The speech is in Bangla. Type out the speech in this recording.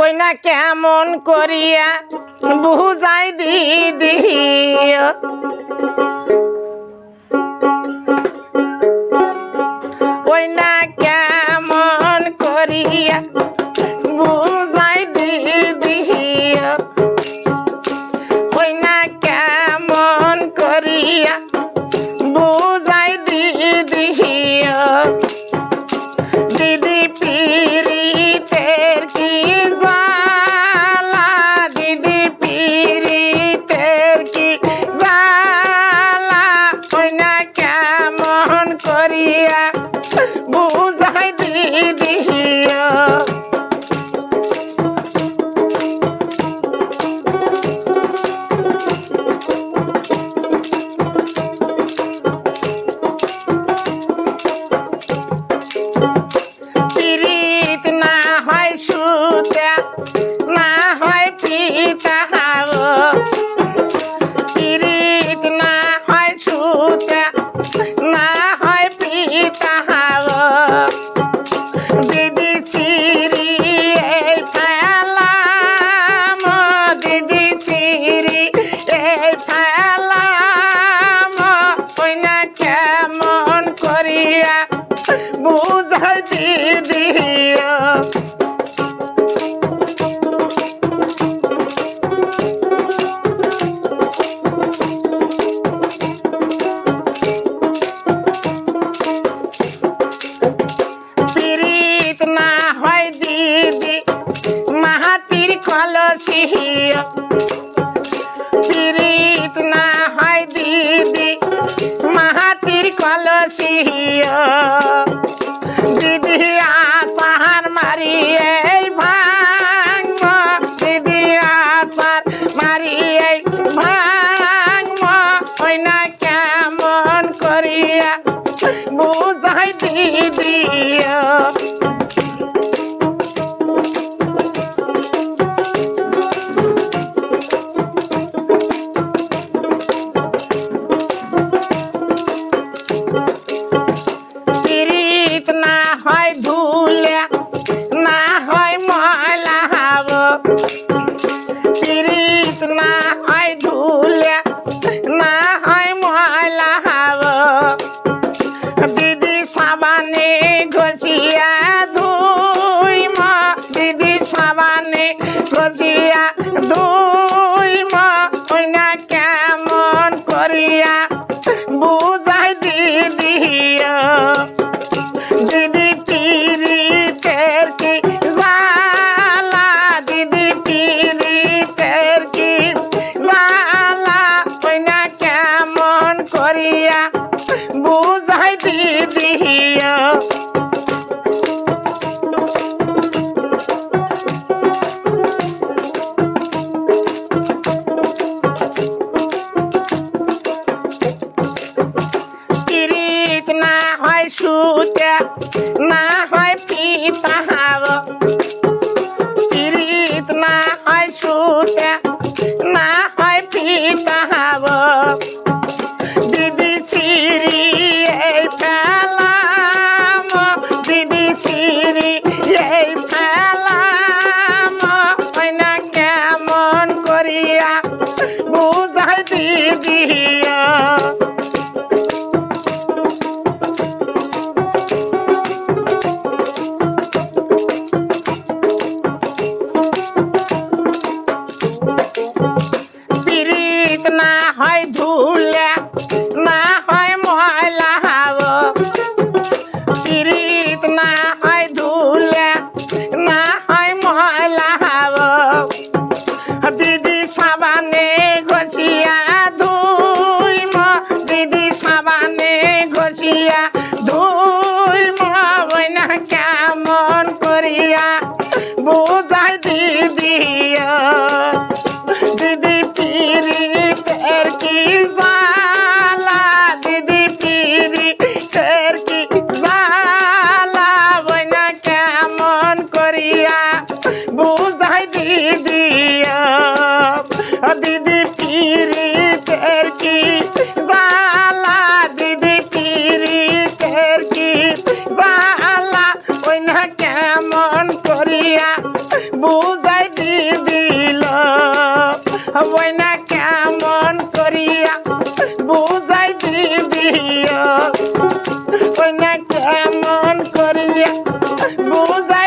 কই না কেমন করিয়া বুঝাই দিদিও বুঝাই দিদিয়া পিরিত না হয় সুতা না হয় পিতা। দিদি সিরি এই ফায়ালাম দিদি সিরি এই ফায়ালাম ওই না কেমন করিয়া বুঝাই দিদিও। কলসিয়া পিরিত না হয় দিদি, মাহাতির কলসিয়া দিদি পাহাড় মারি এই ভাঙ দিদি, আপার মারি এই ভাঙ ওই না কেমন করিয়া বুঝাই দিদিয়া পিরিত না হয় ধুলে না হয় ময়লা হাব দিদি সাবানে ঘষি तेरे be bullseye.